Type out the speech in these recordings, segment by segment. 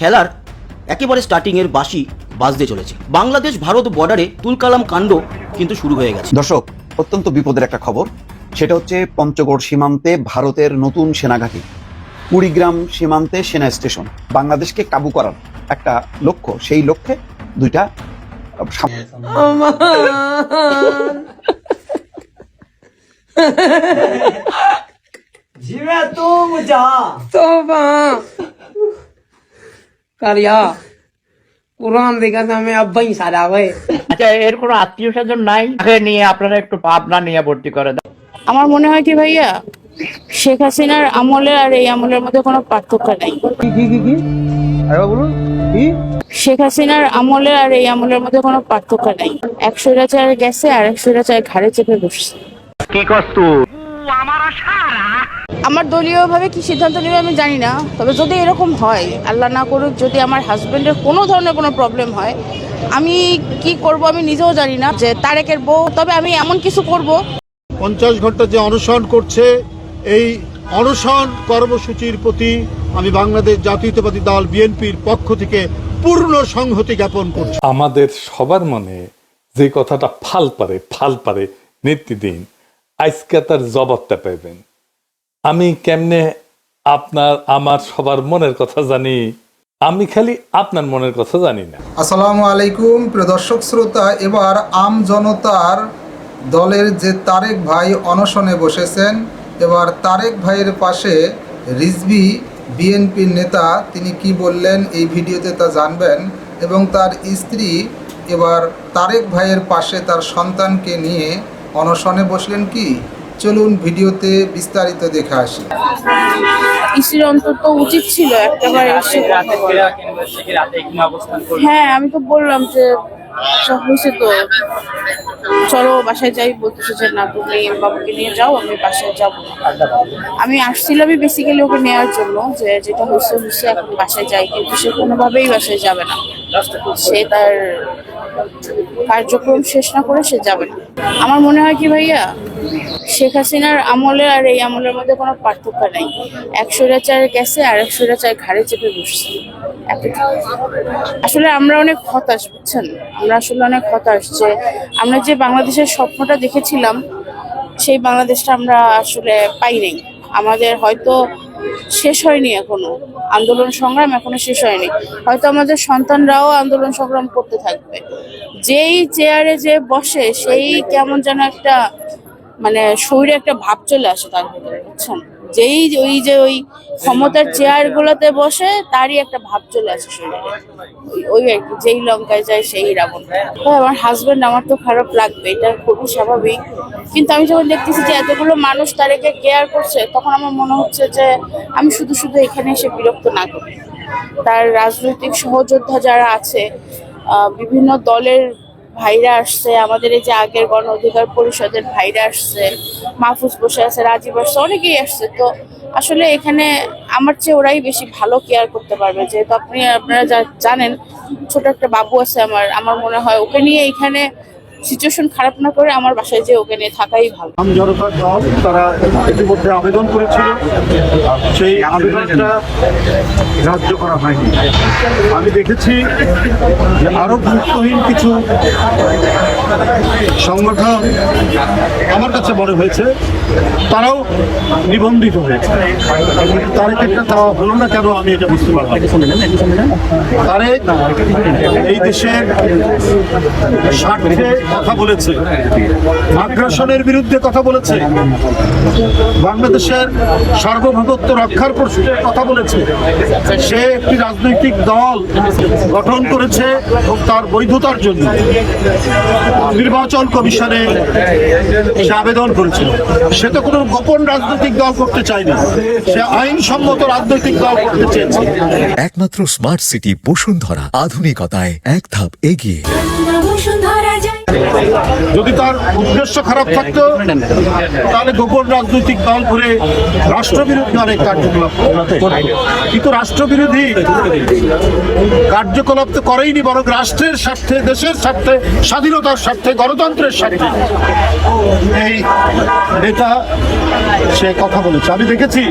খেলার একেবারে স্টার্টিংয়ের বাসি বাজতে চলেছে। বাংলাদেশ ভারত বর্ডারে তুলকালাম কাণ্ড কিন্তু শুরু হয়ে গেছে। দর্শক অত্যন্ত বিপদের একটা খবর। সেটা হচ্ছে পঞ্চগড় সীমান্তে ভারতের নতুন সেনাঘাঁটি কুড়িগ্রাম সীমান্তে সেনা স্টেশন। বাংলাদেশকে কাবু করার একটা লক্ষ্য সেই লক্ষ্যে দুইটা কারিয়া কোরআন দেখা তো আমি আব্বাই সারা ভাই আচ্ছা এর কোনো আত্মীয় স্বজন নাই? তাকে নিয়ে আপনারা একটু পাবনা নিয়ে ভর্তি করে দেন আমার মনে হয় কি ভাইয়া শেখ হাসিনার আমলের আর এই আমলের মধ্যে কোনো পার্থক্য নাই। শেখ হাসিনার আমলের আর এই আমলের মধ্যে কোনো পার্থক্য নাই। একশো চার গেছে আর একশো চার ঘাড়ে চেপে বসছে। কি কস্তু আমার দলীয় ভাবে কি সিদ্ধান্ত নেবে আমি জানি না তবে যদি এরকম হয় আল্লাহ না করুক যদি আমার হাজব্যান্ডের কোনো ধরনের কোনো প্রবলেম হয় আমি কি করব আমি নিজেও জানি না যে তারেকের বউ তবে আমি এমন কিছু করব। পঞ্চাশ ঘণ্টা যে অনশন করছে এই অনশন কর্মসূচির প্রতি আমি বাংলাদেশ জাতীয়তাবাদী দল বিএনপির পক্ষ থেকে পূর্ণ সংহতি জ্ঞাপন করছি। আমাদের সবার মনে যে কথাটা ফাল পারে ফাল পারে নেতৃদিন আজকে তার জবাবটা পাইবেন। আমি কেমনে আপনার, আমার সবার মনের কথা জানি? আমি খালি আপনার মনের কথা জানি না। আসসালামু আলাইকুম, প্রিয় দর্শক শ্রোতা, এবার আম জনতার দলের যে তারেক ভাই অনশনে বসেছেন, এবার তারেক ভাইয়ের পাশে রিজভি বিএনপির নেতা, তিনি কি বললেন এই ভিডিওতে তা জানবেন এবং তার স্ত্রী এবার তারেক ভাইয়ের পাশে তার সন্তানকে নিয়ে অনশনে বসলেন কি? চলুন ভিডিওতে বিস্তারিত দেখে আসি। ইসির অন্তত উচিত ছিল একটাবার এসে হ্যাঁ আমি তো বললাম যে হয়েছে তো। চলো বাসায় যাই, বলতেছে যে, না, তুমি বাবাকে নিয়ে যাও, আমি বাসায় যাব। আমি আসছিলামই বেসিক্যালি ওকে নেওয়ার জন্য যে, যেটা হয়েছে হয়েছে, এখন বাসায় যাই। কিন্তু সে কোনোভাবেই বাসায় যাবে না। সে তার কার্যক্রম শেষ না করে সে যাবে না। আমার মনে হয় কি ভাইয়া শেখ হাসিনার আমলে আর এই আমলের মধ্যে কোনো পার্থক্য নেই। একশো চার গেছে, আর একশো চার ঘাড়ে চেপে বসছে। আসলে আমরা অনেক হতাশ, বুঝছেন? আমরা আসলে অনেক হতাশ যে আমরা যে বাংলাদেশের স্বপ্নটা দেখেছিলাম, সেই বাংলাদেশটা আমরা আসলে পাই নাই। আমাদের হয়তো শেষ হয়নি এখনও। আন্দোলন সংগ্রাম এখনও শেষ হয়নি। হয়তো আমাদের সন্তানরাও আন্দোলন সংগ্রাম করতে থাকবে। যেই চেয়ারে যে বসে, সেই কেমন যেন একটা মানে শরীরে একটা ভাব চলে আসে তার ভিতরে বুঝছেন? যেই ওই যে ওই ক্ষমতার চেয়ার গুলোতে বসে তারই একটা ভাব চলে আসে শরীরে। ওই- আর কি যেই লঙ্কায় যায় সেই রাবণ। হ্যাঁ, আমার হাজবেন্ড আমার তো খারাপ লাগবে এটা খুবই স্বাভাবিক। কিন্তু আমি যখন দেখতেছি যে এতগুলো মানুষ তাদেরকে কেয়ার করছে তখন আমার মনে হচ্ছে যে আমি শুধু শুধু এখানে এসে বিরক্ত না করি। তার রাজনৈতিক সহযোদ্ধা যারা আছে বিভিন্ন দলের ভাইরা আসছে, আমাদের এই যে আগের গণ অধিকার পরিষদের ভাইরা আসছে, মাহফুজ বসে আছে, রাজীব আসছে, অনেকেই আসছে। তো আসলে এখানে আমার চেয়ে ওরাই বেশি ভালো কেয়ার করতে পারবে। যেহেতু আপনি, আপনারা জানেন, ছোট একটা বাবু আছে আমার আমার মনে হয় ওকে নিয়ে এখানে সিচুয়েশন খারাপ না করে আমার বাসায় যে ওকে নিয়ে থাকাই ভালো। আম জনতার দল, তারা ইতিমধ্যে আবেদন করেছিল। সেই আবেদনটা গ্রাহ্য করা হয়নি। আমি দেখেছি যে আরও গুরুত্বহীন কিছু সংগঠন আমার কাছে মনে হয়েছে, তারাও নিবন্ধিত হয়েছে। তার ক্ষেত্রে তা হলো না কেন আমি এটা বুঝতে পারলাম তারেক এই দেশের স্বার্থে কথা বলেছে। আগ্রাসনের বিরুদ্ধে কথা বলেছে। বাংলাদেশের সার্বভৌমত্ব রক্ষার প্রশ্নে কথা বলেছে। সে একটি রাজনৈতিক দল গঠন করেছে তার বৈধতার জন্য নির্বাচন কমিশনে সে আবেদন করেছিল। সে তো কোনো গোপন রাজনৈতিক দল করতে চায়নি। সে আইনসম্মত রাজনৈতিক দল করতে চেয়েছে। একমাত্র স্মার্ট সিটি বসুন্ধরা আধুনিকতায় এক ধাপ এগিয়ে। যদি তার উদ্দেশ্য খারাপ থাকতো, তাহলে গোপন রাজনৈতিক দল করে রাষ্ট্রবিরোধী অনেক কার্যকলাপ কিন্তু রাষ্ট্রবিরোধী কার্যকলাপ তো করেইনি, বরং রাষ্ট্রের স্বার্থে, দেশের স্বার্থে, স্বাধীনতার স্বার্থে, গণতন্ত্রের স্বার্থে। এই নেতা সে কথা বলেছে। আমি দেখেছি,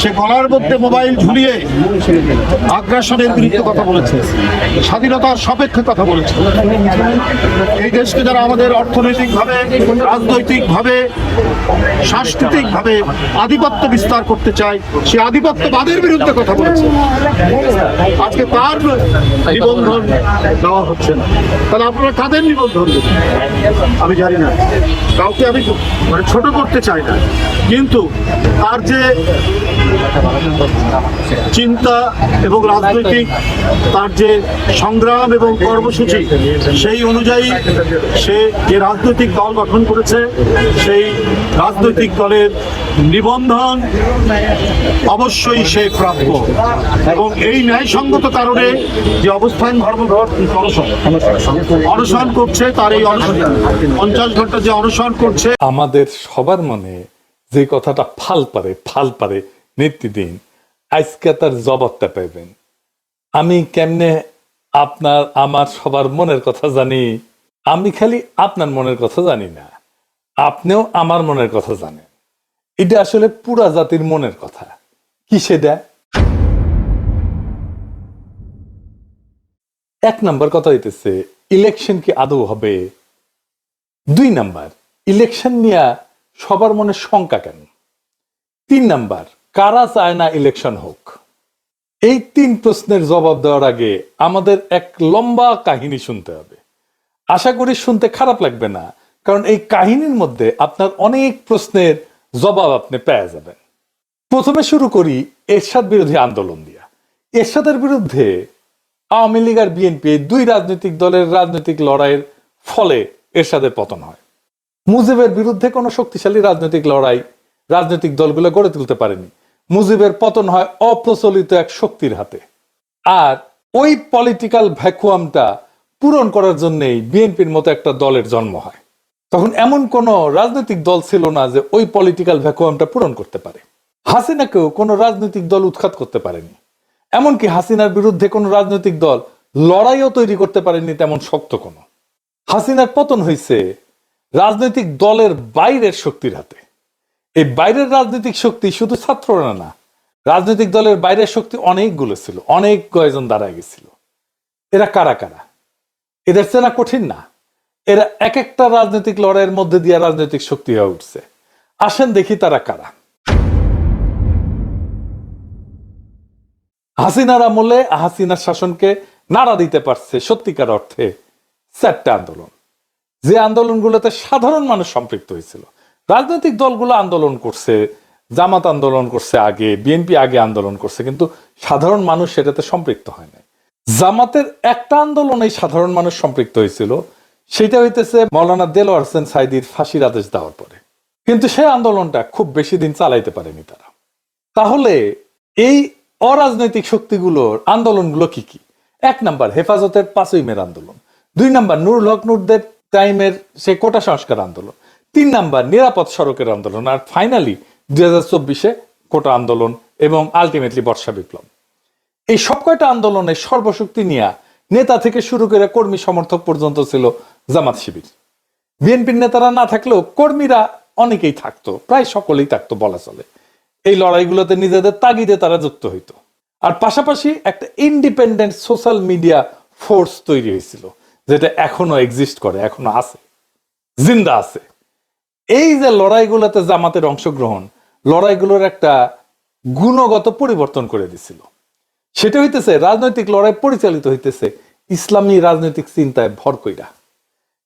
সে গলার মধ্যে মোবাইল ঝুলিয়ে আগ্রাসনের বিরুদ্ধে কথা বলেছে, স্বাধীনতার সপেক্ষে কথা বলেছে। এই দেশকে যারা আমাদের অর্থনৈতিকভাবে, রাজনৈতিকভাবে, সাংস্কৃতিকভাবে আধিপত্য বিস্তার করতে চায়, সে আধিপত্যবাদের বিরুদ্ধে কথা বলেছে। আজকে তার নিবন্ধন দেওয়া হচ্ছে না। তাহলে আপনারা কাদের নিবন্ধন আমি জানি না। কাউকে আমি মানে ছোট করতে চাই না। কিন্তু তার যে চিন্তা এবং রাজনৈতিক, তার যে সংগ্রাম এবং কর্মসূচি সেই অনুযায়ী সে যে রাজনৈতিক দল গঠন করেছে সেই রাজনৈতিক দলের নিবন্ধন অবশ্যই সে প্রাপ্য। এবং এই ন্যায়সঙ্গত কারণে যে অবস্থান ধর্মঘর অনশন অনশন করছে তার এই অনশন পঞ্চাশ ঘণ্টা যে অনশন করছে। আমাদের সবার মনে যে কথাটা ফাল পারে ফাল পারে নিত্যদিন আজকে তার জবাবটা পাইবেন। আমি কেমনে আপনার, আমার সবার মনের কথা জানি। আমি খালি আপনার মনের কথা জানি না। আপনিও আমার মনের কথা জানেন। এটা আসলে পুরা জাতির মনের কথা। কি সেটা? এক নাম্বার কথা হইতেছে ইলেকশন কি আদৌ হবে? দুই নাম্বার ইলেকশন নিয়ে সবার মনে শঙ্কা কেন? তিন নাম্বার, কারা চায় না ইলেকশন হোক? এই তিন প্রশ্নের জবাব দেওয়ার আগে আমাদের এক লম্বা কাহিনী শুনতে হবে। আশা করি শুনতে খারাপ লাগবে না, কারণ এই কাহিনীর মধ্যে আপনার অনেক প্রশ্নের জবাব আপনি পেয়ে যাবেন। প্রথমে শুরু করি এরশাদ বিরোধী আন্দোলন দিয়া। এরশাদের বিরুদ্ধে আওয়ামী লীগ আর বিএনপি দুই রাজনৈতিক দলের রাজনৈতিক লড়াইয়ের ফলে এরশাদের পতন হয়। মুজিবের বিরুদ্ধে কোনো শক্তিশালী রাজনৈতিক লড়াই রাজনৈতিক দলগুলো গড়ে তুলতে পারেনি। মুজিবের পতন হয় অপ্রচলিত এক শক্তির হাতে। আর ওই পলিটিক্যাল ভ্যাকুয়ামটা পূরণ করার জন্যই বিএনপির মতো একটা দলের জন্ম হয়। তখন এমন কোন রাজনৈতিক দল ছিল না যে ওই পলিটিক্যাল ভ্যাকুয়ামটা পূরণ করতে পারে। হাসিনাকেও কোনো রাজনৈতিক দল উৎখাত করতে পারেনি। এমনকি হাসিনার বিরুদ্ধে কোনো রাজনৈতিক দল লড়াইও তৈরি করতে পারেনি তেমন শক্ত কোনো। হাসিনার পতন হয়েছে রাজনৈতিক দলের বাইরের শক্তির হাতে। এই বাইরের রাজনৈতিক শক্তি শুধু ছাত্ররা না, রাজনৈতিক দলের বাইরের শক্তি অনেকগুলো ছিল, অনেক কয়েকজন দাঁড়ায় গেছিল। এরা কারা কারা? এদের চেনা কঠিন না। এরা এক একটা রাজনৈতিক লড়াইয়ের মধ্যে দিয়ে রাজনৈতিক শক্তি হয়ে উঠছে। আসেন দেখি তারা কারা। হাসিনার আমলে হাসিনার শাসনকে নাড়া দিতে পারছে সত্যিকার অর্থে চারটা আন্দোলন। যে আন্দোলনগুলোতে সাধারণ মানুষ সম্পৃক্ত হয়েছিল রাজনৈতিক দলগুলো আন্দোলন করছে, জামাত আন্দোলন করছে আগে, বিএনপি আগে আন্দোলন করছে, কিন্তু সাধারণ মানুষ সেটাতে সম্পৃক্ত হয় নাই। জামাতের একটা আন্দোলনে সাধারণ মানুষ সম্পৃক্ত হয়েছিল, সেটা হইতেছে মৌলানা দেলোয়ার হোসেন সাইদির ফাঁসির আদেশ দেওয়ার পরে। কিন্তু সেই আন্দোলনটা খুব বেশি দিন চালাইতে পারেনি তারা। তাহলে এই অরাজনৈতিক শক্তিগুলোর আন্দোলনগুলো কি কি? এক নাম্বার, হেফাজতের পাঁচই মের আন্দোলন। দুই নাম্বার, নুরুল হক নুরদের টাইমের সে কোটা সংস্কার আন্দোলন। তিন নাম্বার, নিরাপদ সড়কের আন্দোলন আর ফাইনালি দুই হাজার চব্বিশে কোটা আন্দোলন এবং আলটিমেটলি বর্ষা বিপ্লব। এই সব কয়টা আন্দোলনে সর্বশক্তি নিয়ে নেতা থেকে শুরু করে কর্মী সমর্থক পর্যন্ত ছিল জামাত শিবির। বিএনপির নেতারা না থাকলেও কর্মীরা অনেকেই থাকতো, প্রায় সকলেই থাকতো বলা চলে। এই লড়াইগুলোতে নিজেদের তাগিদে তারা যুক্ত হইতো। আর পাশাপাশি একটা ইন্ডিপেন্ডেন্ট সোশ্যাল মিডিয়া ফোর্স তৈরি হয়েছিল, যেটা এখনও এক্সিস্ট করে, এখনও আছে, জিন্দা আছে। এই যে লড়াইগুলোতে জামাতের অংশগ্রহণ, লড়াইগুলোর একটা গুণগত পরিবর্তন করে দিছিল। সেটা হইতেছে রাজনৈতিক লড়াই পরিচালিত হইতেছে, ইসলামী রাজনৈতিক চিন্তায় ভর কইরা।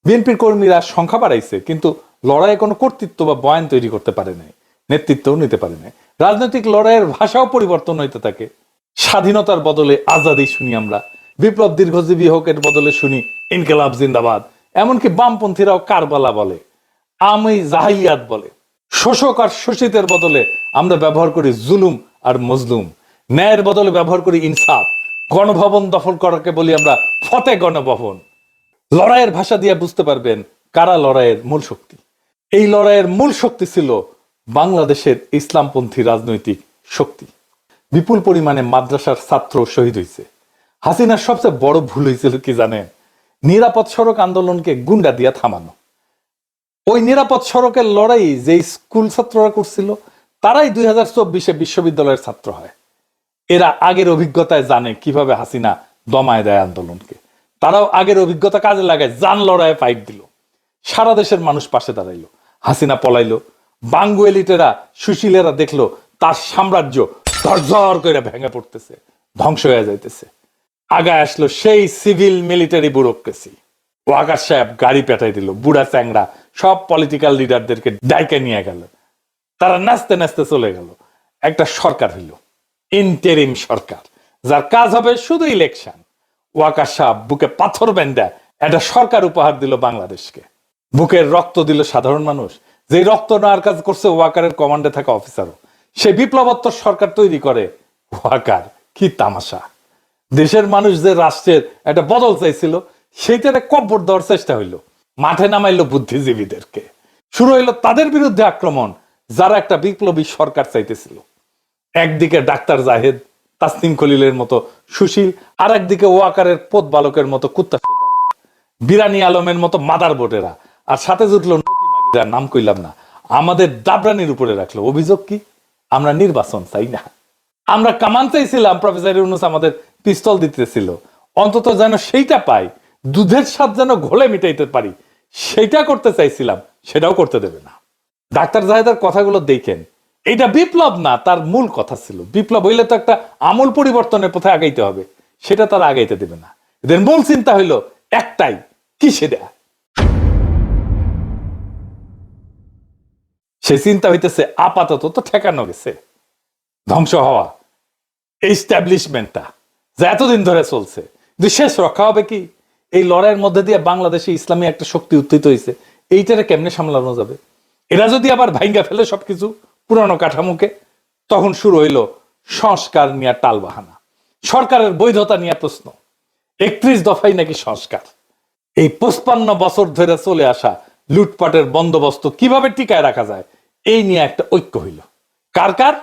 বিএনপির কর্মীরা সংখ্যা বাড়াইছে, কিন্তু লড়াইয়ে কোনো কর্তৃত্ব বা বয়ান তৈরি করতে পারে নাই, নেতৃত্বও নিতে পারে নাই। রাজনৈতিক লড়াইয়ের ভাষাও পরিবর্তন হইতে থাকে। স্বাধীনতার বদলে আজাদি শুনি আমরা, বিপ্লব দীর্ঘজীবী হোক এর বদলে শুনি ইনকেলাব জিন্দাবাদ, এমনকি বামপন্থীরাও কারবালা বলে। আমি জাহিলিয়াত বলে। শোষক আর শোষিতের বদলে আমরা ব্যবহার করি জুলুম আর মজলুম। ন্যায়ের বদলে ব্যবহার করি ইনসাফ। গণভবন দখল করাকে বলি আমরা ফতে গণভবন। লড়াইয়ের ভাষা দিয়ে বুঝতে পারবেন কারা লড়াইয়ের মূল শক্তি। এই লড়াইয়ের মূল শক্তি ছিল বাংলাদেশের ইসলামপন্থী রাজনৈতিক শক্তি। বিপুল পরিমাণে মাদ্রাসার ছাত্র শহীদ হয়েছে হাসিনার সবচেয়ে বড় ভুল হয়েছিল কি জানেন? নিরাপদ সড়ক আন্দোলনকে গুন্ডা দিয়া থামানো। ওই নিরাপদ সড়কের লড়াই যে স্কুল ছাত্ররা করছিল, তারাই দুই হাজার চব্বিশে বিশ্ববিদ্যালয়ের ছাত্র হয়। এরা আগের অভিজ্ঞতায় জানে কীভাবে হাসিনা দমায় দেয় আন্দোলনকে। তারাও আগের অভিজ্ঞতা কাজে লাগায় জান লড়াইয়ে ফাইট দিল। সারা দেশের মানুষ পাশে দাঁড়াইলো, হাসিনা পলাইলো। বাঙ্গু এলিটেরা, সুশীলেরা দেখল তার সাম্রাজ্য ধরঝর করে ভেঙে পড়তেছে, ধ্বংস হয়ে যাইতেছে। আগায় আসলো সেই সিভিল মিলিটারি ব্যুরোক্রেসি। ওয়াকার সাহেব গাড়ি পেটাই দিল, বুড়া চ্যাংরা সব পলিটিক্যাল লিডারদেরকে ডাইকে নিয়ে গেল। তারা নাচতে নাচতে চলে গেল। একটা সরকার হইল ইন্টেরিম সরকার, যার কাজ হবে শুধু ইলেকশন ওয়াকার সাহেব বুকে পাথর বেন্দা একটা সরকার উপহার দিল বাংলাদেশকে। বুকের রক্ত দিল সাধারণ মানুষ। যে রক্ত নেওয়ার কাজ করছে ওয়াকারের কমান্ডে থাকা অফিসারও সে বিপ্লবোত্তর সরকার তৈরি করে। ওয়াকার, কি তামাশা। দেশের মানুষ যে রাষ্ট্রের একটা বদল চাইছিল, সেইটারে কব্বর দেওয়ার চেষ্টা হইল। মাঠে নামাইলো বুদ্ধিজীবীদেরকে। শুরু হইল তাদের বিরুদ্ধে আক্রমণ, যারা একটা বিপ্লবী সরকার চাইতেছিল। একদিকে ডাক্তার জাহেদ, তাসনিম খলিলের মতো সুশীল, আর একদিকে ওয়াকারের পোত বালকের মতো কুত্তা বিরানি আলমের মতো মাদার বোটেরা। আর সাথে জুটলো নটি নাম কইলাম না। আমাদের দাবরানির উপরে রাখল। অভিযোগ কি? আমরা নির্বাচন চাই না। আমরা কামান চাইছিলাম, প্রফেসর ইউনুস আমাদের পিস্তল দিতেছিল। অন্তত যেন সেইটা পাই, দুধের স্বাদ যেন ঘোলে মিটাইতে পারি। সেইটা করতে চাইছিলাম, সেটাও করতে দেবে না। ডাক্তার জাহেদার কথাগুলো দেখেন। এটা বিপ্লব না, তার মূল কথা ছিল। বিপ্লব হইলে তো একটা আমূল পরিবর্তনের পথে আগাইতে হবে, সেটা তারা আগাইতে দেবে না। এদের মূল চিন্তা হইল একটাই কি সেটা সে চিন্তা হইতেছে, আপাতত তো ঠেকানো গেছে। ধ্বংস হওয়া এই এস্টাবলিশমেন্টটা যা এতদিন ধরে চলছে। শেষ রক্ষা হবে কি? এই লড়াইয়ের মধ্যে দিয়ে বাংলাদেশে ইসলামী একটা শক্তি উত্থিত হয়েছে, এইটারে কেমনে সামলানো যাবে? এরা যদি আবার ভাঙ্গা ফেলে সবকিছু পুরানো কাঠামোকে, তখন শুরু হইল সংস্কার নিয়ে টালবাহানা। সরকারের বৈধতা নিয়ে প্রশ্ন। একত্রিশ দফাই নাকি সংস্কার। এই পঁচপান্ন বছর ধরে চলে আসা লুটপাটের বন্দোবস্ত কীভাবে টিকায় রাখা যায়, এই নিয়ে একটা ঐক্য হইল। কার কার?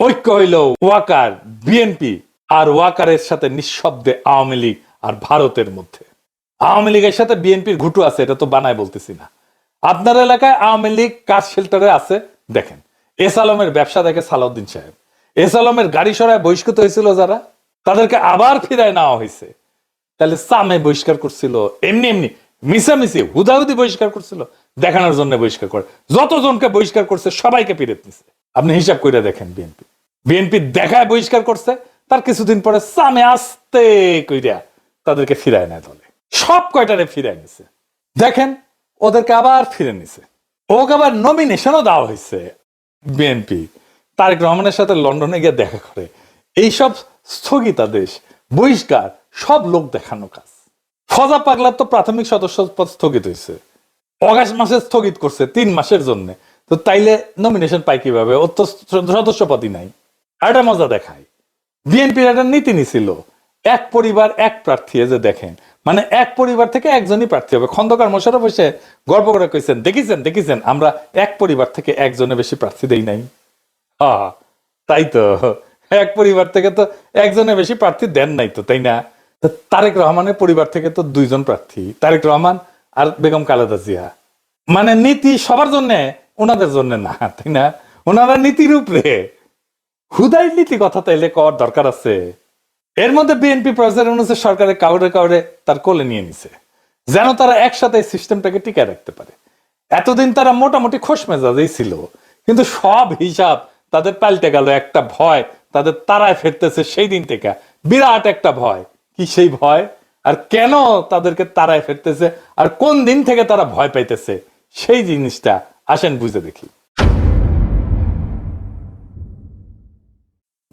ঐক্য হইল ওয়াকার, বিএনপি আর ওয়াকারের সাথে নিঃশব্দে আওয়ামী লীগ আর ভারতের মধ্যে। আওয়ামী লীগের সাথে বিএনপির ঘুটু আছে, এটা তো বানায় বলতেছি না। আপনার এলাকায় আওয়ামী লীগ কাজ শেল্টারে আছে? দেখেন, এস আলমের ব্যবসা দেখে সালাউদ্দিন সাহেব। এস আলমের গাড়ি সরায় বহিষ্কৃত হয়েছিল যারা, তাদেরকে আবার ফিরায় নেওয়া হয়েছে। তাহলে সামে বহিষ্কার করছিল, এমনি এমনি মিশামিশি হুদাহুদি বহিষ্কার করছিল, দেখানোর জন্য বহিষ্কার করে। যতজনকে বহিষ্কার করছে, সবাইকে ফিরে নিছে। আপনি হিসাব করে দেখেন বিএনপি। বিএনপি দেখায় বহিষ্কার করছে তার কিছুদিন পরে সামে আসতে কইরা তাদেরকে ফিরায় নেয় দলে। সব কয়টারে ফিরায় নিছে? দেখেন, ওদেরকে আবার ফিরে নিছে। ওকে আবার নমিনেশনও দেওয়া হয়েছে বিএনপি তারেক রহমানের সাথে লন্ডনে গিয়ে দেখা করে। এইসব স্থগিতাদেশ বহিষ্কার, সব লোক দেখানো কাজ। ফজা পাগলার তো প্রাথমিক সদস্য পদ স্থগিত হয়েছে অগাস্ট মাসে স্থগিত করছে তিন মাসের জন্য। তো তাইলে নমিনেশন পাই কীভাবে? ওর তো সদস্য পদই নাই। একটা মজা দেখায় বিএনপির একটা নীতি নিছিল, এক পরিবার, এক প্রার্থী যে দেখেন। মানে এক পরিবার থেকে একজনই প্রার্থী হবে। খন্দকার মোশারফ এসে গর্ব করে কইছেন, দেখিছেন দেখিছেন, আমরা এক পরিবার থেকে একজনে বেশি প্রার্থী দেই নাই। হ্যাঁ তাই তো। এক পরিবার থেকে তো একজনে বেশি প্রার্থী দেন নাই তো, তাই না? তারেক রহমানের পরিবার থেকে তো দুইজন প্রার্থী, তারেক রহমান আর বেগম খালেদা জিয়া। মানে নীতি সবার জন্য ওনাদের জন্য না, তাই না? ওনারা নীতির উপরে। হুদাই নীতি কথা তাইলে কর দরকার আছে। এর মধ্যে বিএনপি প্রফেসর অনুসারে সরকারের কাউরে কাউরে তার কোলে নিয়ে নিছে। যেন তারা একসাথে এই সিস্টেমটাকে টিকায় রাখতে পারে। এতদিন তারা মোটামুটি খোশ মেজাজেই ছিল। কিন্তু সব হিসাব তাদের পাল্টে গেল। একটা ভয় তাদের তারায় ফেরতেছে সেই দিন থেকে। বিরাট একটা ভয়। কি সেই ভয়? আর কেন তাদেরকে তারায় ফেরতেছে? আর কোন দিন থেকে তারা ভয় পাইতেছে? সেই জিনিসটা আসেন বুঝে দেখি।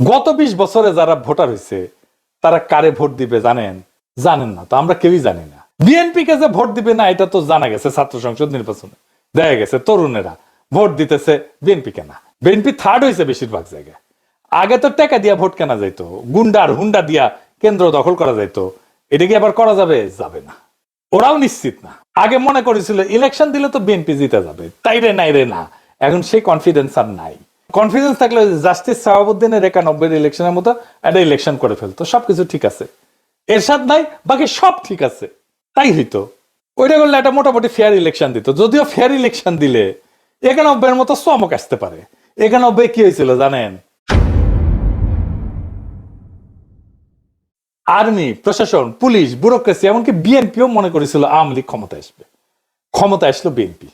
গত বিশ বছরে যারা ভোটার হয়েছে তারা কারে ভোট দিবে জানেন? জানেন না তো, আমরা কেউই জানি না। বিএনপি কে যে ভোট দিবে না, এটা তো জানা গেছে ছাত্র সংসদ নির্বাচনে। দেখা গেছে তরুণেরা ভোট দিতেছে বিএনপি কেনা বিএনপি থার্ড হয়েছে বেশিরভাগ জায়গায়। আগে তো টাকা দিয়া ভোট কেনা যাইতো গুন্ডার হুন্ডা দিয়া কেন্দ্র দখল করা যেত এটা কি আবার করা যাবে? যাবে না। ওরাও নিশ্চিত না। আগে মনে করেছিল, ইলেকশন দিলে তো বিএনপি জিতে যাবে। তাই রে নাই রে না। এখন সেই কনফিডেন্স আর নাই। কনফিডেন্স থাকলে জাস্টিস সাহাবুদ্দিনের একানব্বই ইলেকশনের মতো একটা ইলেকশন করে ফেলতো। সবকিছু ঠিক আছে। এরশাদ নাই, বাকি সব ঠিক আছে। তাই হইতো। ওইটা করলে একটা মোটামুটি ফেয়ার ইলেকশন দিত। যদিও ফেয়ার ইলেকশন দিলে একানব্বইয়ের মতো চমক আসতে পারে। একানব্বই কি হয়েছিল জানেন? আর্মি, প্রশাসন, পুলিশ, ব্যুরোক্রেসি, এমনকি বিএনপিও মনে করেছিল আওয়ামী লীগ ক্ষমতা আসবে। ক্ষমতা আসলো বিএনপি।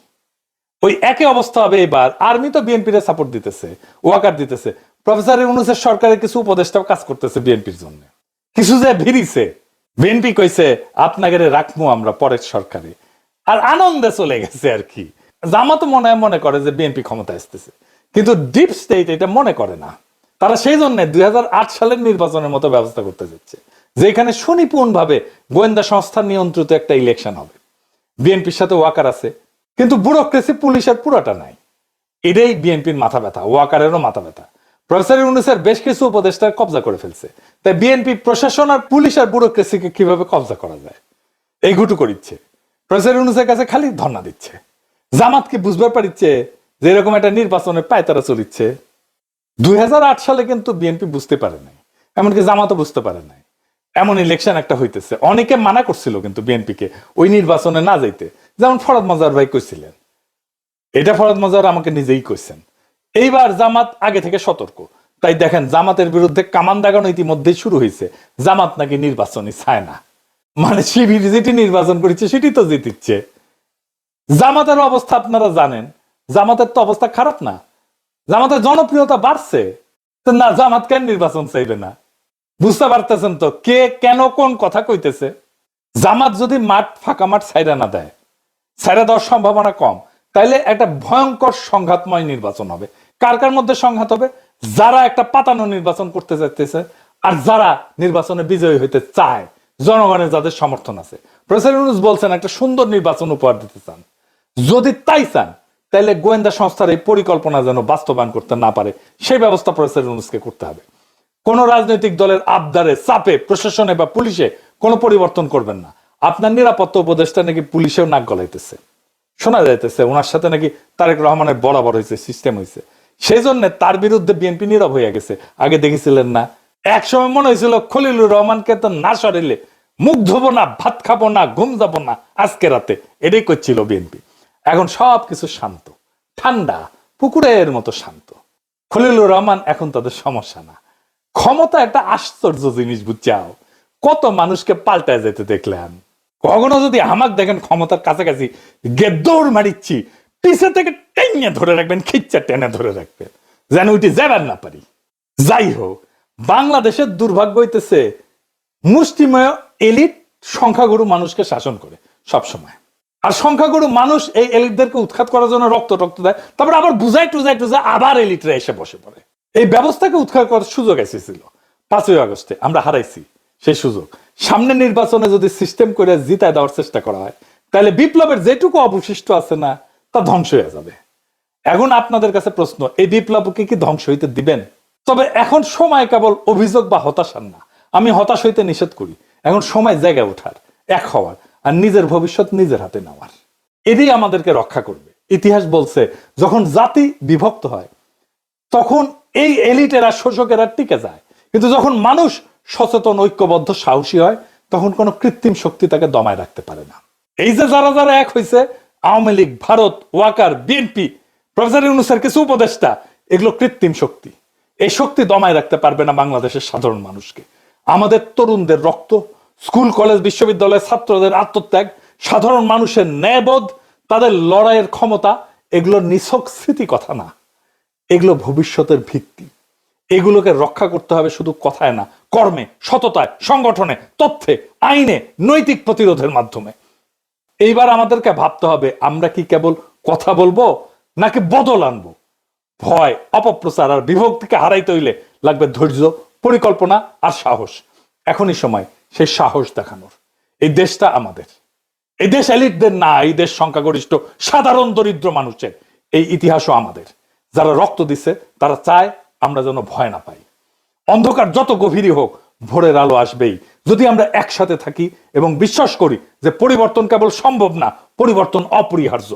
ওই একই অবস্থা হবে এবার। আর্মি তো বিএনপির সাপোর্ট দিতেছে, ওয়াকার দিতেছে। প্রফেসর ইউনুসের সরকারের কিছু উপদেষ্টাও কাজ করতেছে বিএনপির জন্য। কিছু যে ভিড়িছে, বিএনপি কইছে আপনাকে রাখব আমরা পরের সরকারে। আর আনন্দে চলে গেছে আর কি। জামাতো মনে হয় মনে করে যে বিএনপি ক্ষমতা আসতেছে। কিন্তু ডিপ স্টেট এটা মনে করে না। তারা সেই জন্য দুই হাজার আট সালের নির্বাচনের মতো ব্যবস্থা করতে যাচ্ছে, যেখানে সুনিপুণ ভাবে গোয়েন্দা সংস্থার নিয়ন্ত্রিত একটা ইলেকশন হবে। বিএনপির সাথে ওয়াকার আছে কিন্তু ব্যুরোক্রেসি পুলিশের পুরোটা নাই। এটাই বিএনপির মাথা ব্যথা, ওয়াকারেরও মাথা ব্যথা। প্রফেসর ইউনুসের বেশ কিছু উপদেষ্টার কবজা করে ফেলছে। তাই বিএনপি প্রশাসন আর পুলিশ আর ব্যুরোক্রেসিকে কীভাবে কবজা করা যায়? এই ঘুটু করিচ্ছে। প্রফেসর ইউনুসের কাছে খালি ধর্ণা দিচ্ছে। জামাতকে বুঝবার পারিচ্ছে যে এরকম একটা নির্বাচনের পায়তারা চলিচ্ছে। দুই হাজার আট সালে কিন্তু বিএনপি বুঝতে পারে নাই। এমনকি জামাতও বুঝতে পারে নাই। এমন ইলেকশন একটা হইতেছে। অনেকে মানা করছিল কিন্তু বিএনপিকে ওই নির্বাচনে না যাইতে। যেমন ফরাদ মজার ভাই কইছিলেন। এটা ফরাদ মজার আমাকে নিজেই কইছেন। এইবার জামাত আগে থেকে সতর্ক। তাই দেখেন, জামাতের বিরুদ্ধে কামান দাগানো ইতিমধ্যেই শুরু হয়েছে জামাত নাকি নির্বাচনই চায় না। মানে শিবির যেটি নির্বাচন করেছে, সেটি তো জিতিচ্ছে। জামাতের অবস্থা আপনারা জানেন। জামাতের তো অবস্থা খারাপ না। জামাতের জনপ্রিয়তা বাড়ছে। না, জামাত কেন নির্বাচন চাইবে না? বুঝতে পারতেছেন তো কে কেন কোন কথা কইতেছে? জামাত যদি মাঠ ফাঁকা মাঠ সাইরা না দেয় সাইরা দেওয়ার সম্ভাবনা কম। তাইলে একটা ভয়ঙ্কর সংঘাতময় নির্বাচন হবে। কার কার মধ্যে সংঘাত হবে? যারা একটা পাতানো নির্বাচন করতে চাইতেছে আর যারা নির্বাচনে বিজয়ী হইতে চায়, জনগণের যাদের সমর্থন আছে। প্রফেসর ইউনুস বলছেন, একটা সুন্দর নির্বাচন উপহার দিতে চান। যদি তাই চান তাহলে গোয়েন্দা সংস্থার এই পরিকল্পনা যেন বাস্তবায়ন করতে না পারে, সেই ব্যবস্থা প্রফেসর ইউনুসকে করতে হবে। কোন রাজনৈতিক দলের আবদারে, চাপে, প্রশাসনে বা পুলিশে কোনো পরিবর্তন করবেন না। আপনার নিরাপত্তা উপদেষ্টা নাকি পুলিশেও নাক গলাইতেছে। শোনা যাইতেছে ওনার সাথে নাকি তারেক রহমানের বরাবর হয়েছে সিস্টেম হয়েছে সেই জন্য তার বিরুদ্ধে বিএনপি নীরব হয়ে গেছে। আগে দেখেছিলেন না। এক সময় মনে হয়েছিল খলিলুর রহমানকে তো না সরিলে, মুখ ধোবো না, ভাত খাব না, ঘুম যাব না, আজকে রাতে। এটাই করছিল বিএনপি। এখন সব কিছু শান্ত। ঠান্ডা, পুকুরের মতো শান্ত। খলিলুর রহমান এখন তাদের সমস্যা না। ক্ষমতা একটা আশ্চর্য জিনিস, বুঝছাও। কত মানুষকে পাল্টায় যেতে দেখলাম কখনো যদি আমাক দেখেন ক্ষমতার কাছাকাছি দৌড় মারিচ্ছি, পিছে থেকে টেনে ধরে রাখবেন, খিচ্চা টেনে ধরে রাখবেন। যেন উঠে যাবার না পারি। যাই হোক, বাংলাদেশের দুর্ভাগ্য হইতেছে, মুষ্টিময় এলিট সংখ্যাগুরু মানুষকে শাসন করে সব সময় আর সংখ্যাগুরু মানুষ এই এলিটদেরকে উৎখাত করার জন্য রক্ত রক্ত দেয়, তারপর আবার বুঝাই টুজাই টুজাই আবার এলিটরা এসে বসে পড়ে। এই ব্যবস্থাকে উৎখাত করার সুযোগ এসেছিল। পাঁচই আগস্টে আমরা হারাইছি সেই সুযোগ। সামনে নির্বাচনে যদি সিস্টেম করে জিতায় দেওয়ার চেষ্টা করা হয়, তাহলে বিপ্লবের যেটুকু অবশিষ্ট আছে না, তা ধ্বংস হয়ে যাবে। এখন আপনাদের কাছে প্রশ্ন, এই বিপ্লবকে কি ধ্বংস হইতে দিবেন? তবে এখন সময় কেবল অভিযোগ বা হতাশার না। আমি হতাশ হইতে নিষেধ করি। এখন সময় জায়গায় ওঠার, এক হওয়ার, আর নিজের ভবিষ্যৎ নিজের হাতে নেওয়ার। এটাই আমাদেরকে রক্ষা করবে। ইতিহাস বলছে, যখন জাতি বিভক্ত হয়, তখন এই এলিটেরা শোষকেরা টিকে যায়। কিন্তু যখন মানুষ সচেতন, ঐক্যবদ্ধ, সাহসী হয়, তখন কোনো কৃত্রিম শক্তি তাকে দমায় রাখতে পারে না। এই যে যারা যারা এক হয়েছে আওয়ামী লীগ, ভারত, ওয়াকার, বিএনপি, প্রফেসর ইউনুসের কিছু উপদেষ্টা, এগুলো কৃত্রিম শক্তি। এই শক্তি দমায় রাখতে পারবে না বাংলাদেশের সাধারণ মানুষকে। আমাদের তরুণদের রক্ত, স্কুল, কলেজ, বিশ্ববিদ্যালয়ের ছাত্রদের আত্মত্যাগ, সাধারণ মানুষের ন্যায়বোধ, তাদের লড়াইয়ের ক্ষমতা, এগুলো নিছক স্মৃতি কথা না। এগুলো ভবিষ্যতের ভিত্তি। এগুলোকে রক্ষা করতে হবে শুধু কথায় না, কর্মে, সততায়, সংগঠনে, তথ্যে, আইনে, নৈতিক প্রতিরোধের মাধ্যমে। এইবার আমাদেরকে ভাবতে হবে, আমরা কি কেবল কথা বলব নাকি বদল আনব? ভয়, অপপ্রচার আর বিভক্তিকে হারাইতে হইলে লাগবে ধৈর্য, পরিকল্পনা আর সাহস। এখনই সময় সেই সাহস দেখানোর। এই দেশটা আমাদের। এই দেশ এলিটদের না, এই দেশ সংখ্যাগরিষ্ঠ, সাধারণ দরিদ্র মানুষের। এই ইতিহাসও আমাদের। যারা রক্ত দিছে, তারা চায় আমরা যেন ভয় না পাই। অন্ধকার যত গভীরই হোক, ভোরের আলো আসবেই। যদি আমরা একসাথে থাকি এবং বিশ্বাস করি যে পরিবর্তন কেবল সম্ভব না, পরিবর্তন অপরিহার্য,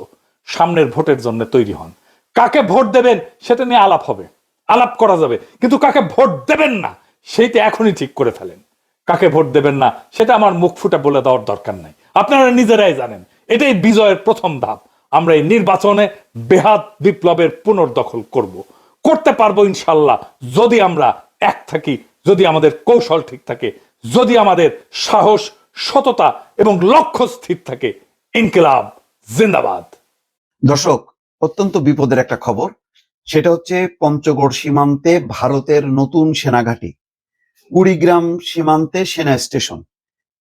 সামনের ভোটের জন্য তৈরি হন। কাকে ভোট দেবেন সেটা নিয়ে আলাপ হবে, আলাপ করা যাবে, কিন্তু কাকে ভোট দেবেন না সেইটা এখনই ঠিক করে ফেলেন। কাকে ভোট দেবেন না, সেটা আমার মুখ ফুটে বলে দেওয়ার দরকার নাই। আপনারা নিজেরাই জানেন, এটাই বিজয়ের প্রথম ধাপ। আমরা এই নির্বাচনে বেহাত বিপ্লবের পুনর্দখল করব। করতে পারব ইনশাল্লাহ, যদি আমরা এক থাকি, যদি আমাদের কৌশল ঠিক থাকে, যদি আমাদের সাহস, সততা এবং লক্ষ্য স্থির থাকে। ইনকিলাব, জিন্দাবাদ। দর্শক, অত্যন্ত বিপদের একটা খবর, সেটা হচ্ছে পঞ্চগড় সীমান্তে ভারতের নতুন সেনাঘাঁটি, কুড়িগ্রাম সীমান্তে সেনা স্টেশন।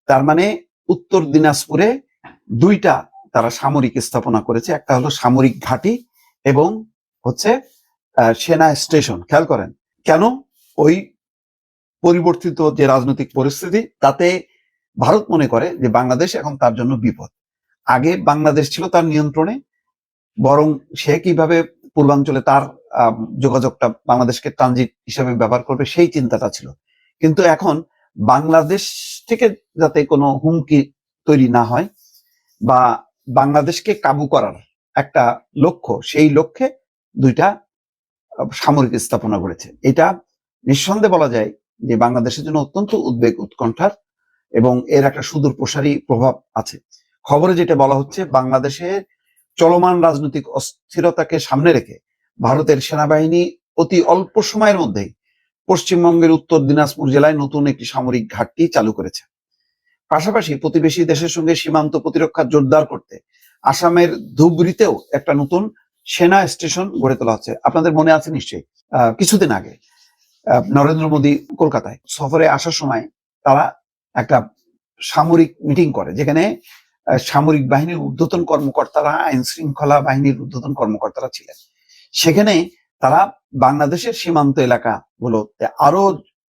তার মানে উত্তর দিনাজপুরে দুইটা তারা সামরিক স্থাপনা করেছে, একটা হলো সামরিক ঘাঁটি এবং হচ্ছে সেনা স্টেশন, খেয়াল করেন। কেন? ওই পরিবর্তিত যে রাজনৈতিক পরিস্থিতি, তাতে ভারত মনে করে যে বাংলাদেশ এখন তার জন্য বিপদ। আগে বাংলাদেশ ছিল তার নিয়ন্ত্রণে, বরং সে কীভাবে পূর্বাঞ্চলে তার যোগাযোগটা বাংলাদেশকে ট্রানজিট হিসাবে ব্যবহার করবে সেই চিন্তাটা ছিল। কিন্তু এখন বাংলাদেশ থেকে যাতে কোনো হুমকি তৈরি না হয় বা বাংলাদেশকে কাবু করার একটা লক্ষ্য, সেই লক্ষ্যে দুইটা সামরিক স্থাপনা করেছে। এটা নিঃসন্দেহে বলা যায় যে বাংলাদেশের জন্য অত্যন্ত উদ্বেগ উৎকণ্ঠার এবং এর একটা সুদূর প্রসারী প্রভাব আছে। খবরে যেটা বলা হচ্ছে, বাংলাদেশে চলমান রাজনৈতিক অস্থিরতাকে সামনে রেখে ভারতের সেনাবাহিনী অতি অল্প সময়ের মধ্যেই পশ্চিমবঙ্গের উত্তর দিনাজপুর জেলায় নতুন একটি সামরিক ঘাটতি চালু করেছে। পাশাপাশি প্রতিবেশী দেশের সঙ্গে সীমান্ত প্রতিরক্ষা জোরদার করতে আসামের ধুবড়িতেও একটা নতুন সেনা স্টেশন গড়ে তোলা হচ্ছে। আপনাদের মনে আছে নিশ্চয়ই। কিছুদিন আগে নরেন্দ্র মোদী কলকাতায় সফরে আসার সময় তারা একটা সামরিক মিটিং করে, যেখানে সামরিক বাহিনীর ঊর্ধ্বতন কর্মকর্তারা, আইন শৃঙ্খলা বাহিনীর ঊর্ধ্বতন কর্মকর্তারা ছিলেন। সেখানে তারা বাংলাদেশের সীমান্ত এলাকা গুলোতে আরও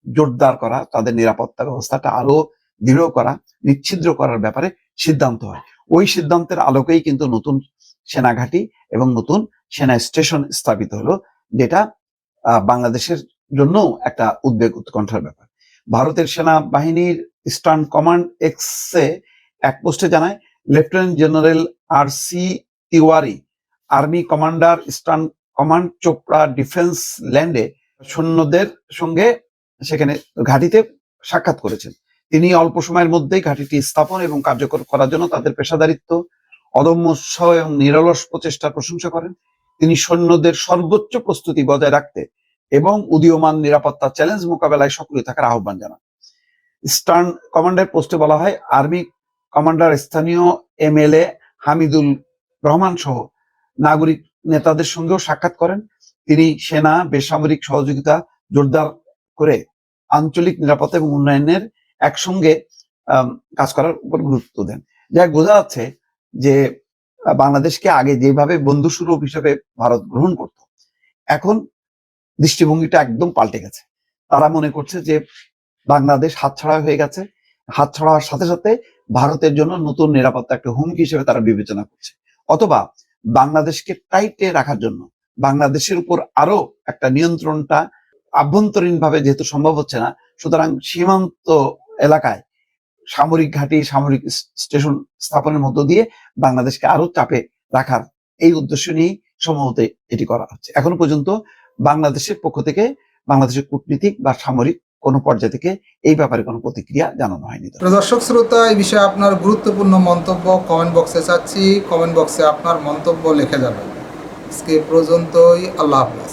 জোরদার করা, তাদের নিরাপত্তা ব্যবস্থাটা আরও দৃঢ় করা, নিচ্ছিদ্র করার ব্যাপারে সিদ্ধান্ত হয়। ওই সিদ্ধান্তের আলোকেই কিন্তু নতুন সেনাঘাঁটি এবং নতুন সেনা স্টেশন স্থাপিত হলো, যেটা বাংলাদেশের জন্য একটা উদ্বেগ উৎকণ্ঠার ব্যাপার। ভারতের সেনাবাহিনীর ইস্টার্ন কমান্ড এক্সে এক পোস্টে জানায় lieutenant general R C Tiwari army commander eastern command Chopra defence ল্যান্ডে সৈন্যদের সঙ্গে সেখানে ঘাঁটিতে সাক্ষাৎ করেছেন। তিনি অল্প সময়ের মধ্যেই ঘাঁটিটি স্থাপন এবং কার্যকর করার জন্য তাদের পেশাদারিত্ব অদম্য উৎসাহ এবং নিরলস প্রচেষ্টার প্রশংসা করেন। তিনি সৈন্যদের সর্বোচ্চ প্রস্তুতি বজায় রাখতে এবং উদীয়মান নিরাপত্তা চ্যালেঞ্জ মোকাবেলায় সক্রিয় থাকার আহ্বান জানান। স্টার্ন কমান্ডার পোস্টে বলা হয় আর্মি কমান্ডার স্থানীয় এমএলএ হামিদুল রহমান সহ নাগরিক নেতাদের সঙ্গেও সাক্ষাৎ করেন। তিনি সেনা, বেসামরিক সহযোগিতা, জোরদার করে আঞ্চলিক নিরাপত্তা এবং উন্নয়নের একসঙ্গে কাজ করার উপর গুরুত্ব দেন। যা বোঝা যাচ্ছে যে বাংলাদেশকে আগে যেভাবে বন্ধু সুরূপ হিসেবে ভারত গ্রহণ করত, এখন দৃষ্টিভঙ্গিটা একদম পাল্টে গেছে। তারা মনে করছে যে, বাংলাদেশ হাতছাড়া হয়ে গেছে। হাতছাড়া হওয়ার সাথে সাথে ভারতের জন্য নতুন নিরাপত্তা একটা হুমকি হিসেবে তারা বিবেচনা করছে। অথবা বাংলাদেশকে টাইটে রাখার জন্য বাংলাদেশের উপর আরও একটা নিয়ন্ত্রণটা আভ্যন্তরীণ ভাবে যেহেতু সম্ভব হচ্ছে না, সুতরাং সীমান্ত এলাকায় সামরিক ঘাঁটি, সামরিক স্টেশন স্থাপনের মধ্য দিয়ে বাংলাদেশকে আরও চাপে রাখার এই উদ্দেশ্য নিয়েই সম্ভবত এটি করা হচ্ছে। এখনও পর্যন্ত বাংলাদেশের পক্ষ থেকে বাংলাদেশের কূটনীতিক বা সামরিক কোনো পর্যায় থেকে এই ব্যাপারে কোনো প্রতিক্রিয়া জানানো হয়নি। দর্শক, শ্রোতা, এই বিষয়ে আপনার গুরুত্বপূর্ণ মন্তব্য কমেন্ট বক্সে চাচ্ছি কমেন্ট বক্সে আপনার মন্তব্য লিখে যাবেন। আজকে পর্যন্তই। আল্লাহ হাফেজ।